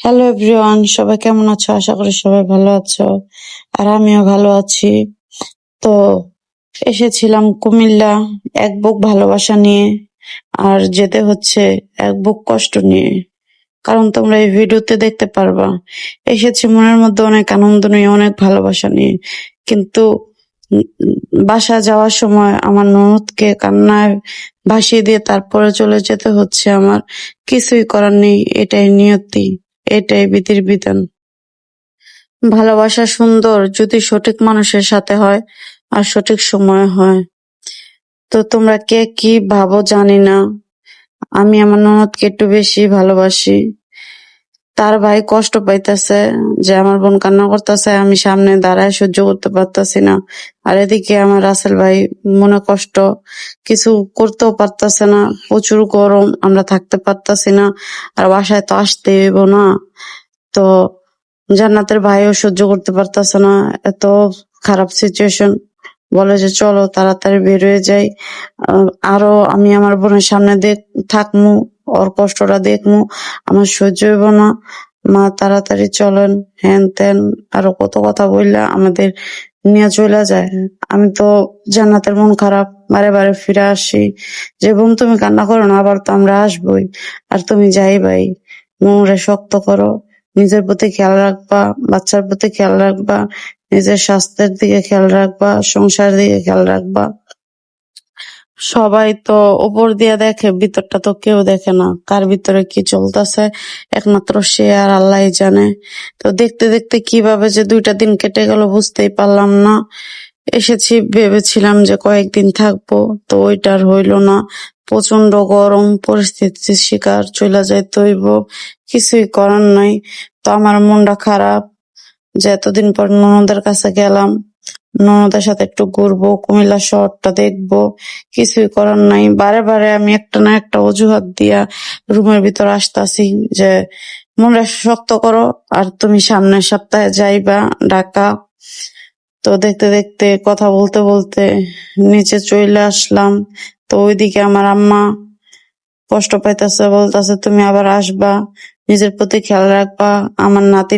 Hello everyone সবাই কেমন আছো? আশা করি সবাই ভালো আছো। আর আমিও ভালো আছি। তো এসেছিলাম কুমিল্লা এক বুক ভালোবাসা নিয়ে আর যেতে হচ্ছে এক বুক কষ্ট নিয়ে। কারণ তোমরা এই ভিডিওতে দেখতে পারবা। এসেছি মনের মধ্যে অনেক আনন্দ নিয়ে, অনেক ভালোবাসা নিয়ে। কিন্তু বাসা যাওয়ার সময় আমার ননদকে কান্নায় ভাসিয়ে দিয়ে তারপরে চলে যেতে হচ্ছে। আমার কিছুই করার নেই, এটাই নিয়তি। এটাই বিধির বিধান। ভালোবাসা সুন্দর যদি সঠিক মানুষের সাথে হয় আর সঠিক সময়ে হয়। তো তোমরা কে কি ভাবো জানি না। আমি আমার ননদকে একটু বেশি ভালোবাসি। তার ভাই কষ্ট পাইতেছে যে আমার বোন কান্না করতেছে, আমি সামনে দাঁড়ায় সহ্য করতে পারতাছি না। আর এদিকে আমার রাসেল ভাই মনে কষ্ট, কিছু করতেও পারতাছে না, প্রচুর গরম, আমরা থাকতে পারতাছি না, আর বাসায় তো আসতে হইব না। তো জান্নাতের ভাইও সহ্য করতে পারতাছে না, এত খারাপ সিচুয়েশন বলে যে, চলো, তাড়াতাড়ি বের হয়ে যাই আরও আমি আমার বোনের সামনে দেখ থাকমু। ওর কষ্টটা দেখমু, আমার সহ্য হইব না। মা তাড়াতাড়ি চলেন হ্যান ত্যান আরও কত কথা বললা আমাদের নিয়ে চলে যায়। আমি তো জান্নাতের মন খারাপ, বারে বারে ফিরে আসি। যে বোন তুমি কান্না করো না, আবার তো আমরা আসবোই। আর তুমি যাই ভাই, মনরে শক্ত করো। নিজের প্রতি খেয়াল রাখবা, বাচ্চার প্রতি খেয়াল রাখবা, নিজের স্বাস্থ্যের দিকে খেয়াল রাখবা, সংসারের দিকে খেয়াল রাখবা। সবাই তো ওপর দিয়ে দেখে, ভিতরটা তো কেউ দেখে না। কার ভিতরে কি চলতেছে? একমাত্র সে আর আল্লাহ জানে। তো দেখতে দেখতে কীভাবে যে দুইটা দিন কেটে গেল বুঝতেই পারলাম না। এসেছি, ভেবেছিলাম যে কয়েকদিন থাকব, তো ওইটার হইল না। প্রচণ্ড গরম, পরিস্থিতির শিকার চলে যাইতে হইব। কিছুই করার নাই। তো আমার মনটা খারাপ যে এতদিন পর ননদের কাছে গেলাম। ননদের সাথে একটু ঘুরবো কুমিল্লা শহরটা দেখব, কিছুই করার নাই। বারে বারে আমি একটা না একটা অজুহাত দিয়া রুমের ভিতর আসতাছি যে, মনটা শক্ত করো আর তুমি সামনের সপ্তাহে যাইবা ঢাকা। তো দেখতে দেখতে, কথা বলতে বলতে নিচে চলে আসলাম। তো ওইদিকে আমার আম্মা কষ্ট পাইতেছে, বলতেছে, তুমি আবার আসবা, নিজের প্রতি খেয়াল রাখবা। আমার নাতি